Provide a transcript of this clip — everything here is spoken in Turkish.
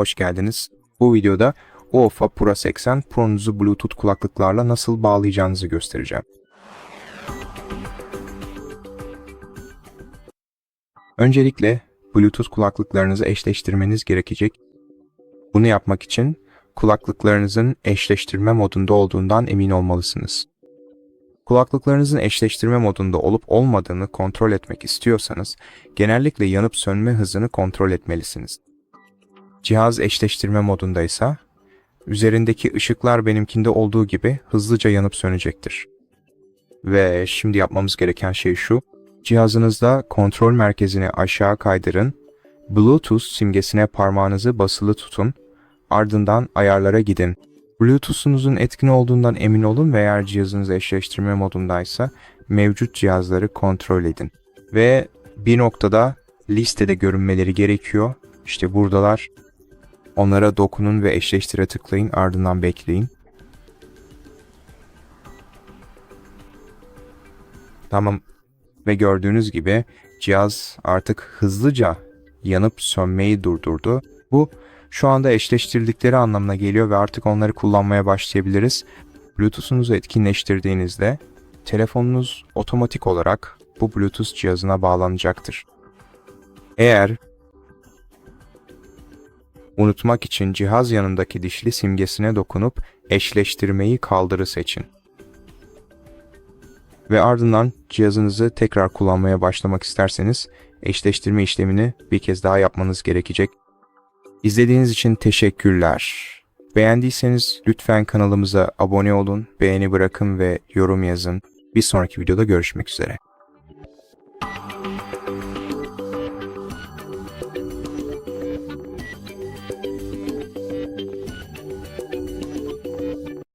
hoş geldiniz. Bu videoda UOFA Pura 80 Pro'nuzu Bluetooth kulaklıklarla nasıl bağlayacağınızı göstereceğim. Öncelikle Bluetooth kulaklıklarınızı eşleştirmeniz gerekecek. Bunu yapmak için kulaklıklarınızın eşleştirme modunda olduğundan emin olmalısınız. Kulaklıklarınızın eşleştirme modunda olup olmadığını kontrol etmek istiyorsanız genellikle yanıp sönme hızını kontrol etmelisiniz. Cihaz eşleştirme modundaysa üzerindeki ışıklar benimkinde olduğu gibi hızlıca yanıp sönecektir. Ve şimdi yapmamız gereken şey şu. Cihazınızda kontrol merkezini aşağı kaydırın. Bluetooth simgesine parmağınızı basılı tutun. Ardından ayarlara gidin. Bluetooth'unuzun etkin olduğundan emin olun ve eğer cihazınız eşleştirme modundaysa mevcut cihazları kontrol edin. Ve bir noktada listede görünmeleri gerekiyor. İşte buradalar. Onlara dokunun ve eşleştire tıklayın ardından bekleyin. Tamam. Ve gördüğünüz gibi cihaz artık hızlıca yanıp sönmeyi durdurdu. Bu şu anda eşleştirdikleri anlamına geliyor ve artık onları kullanmaya başlayabiliriz. Bluetooth'unuzu etkinleştirdiğinizde telefonunuz otomatik olarak bu Bluetooth cihazına bağlanacaktır. Eğer unutmak için cihaz yanındaki dişli simgesine dokunup eşleştirmeyi kaldırı seçin. Ve ardından cihazınızı tekrar kullanmaya başlamak isterseniz eşleştirme işlemini bir kez daha yapmanız gerekecek. İzlediğiniz için teşekkürler. Beğendiyseniz lütfen kanalımıza abone olun, beğeni bırakın ve yorum yazın. Bir sonraki videoda görüşmek üzere.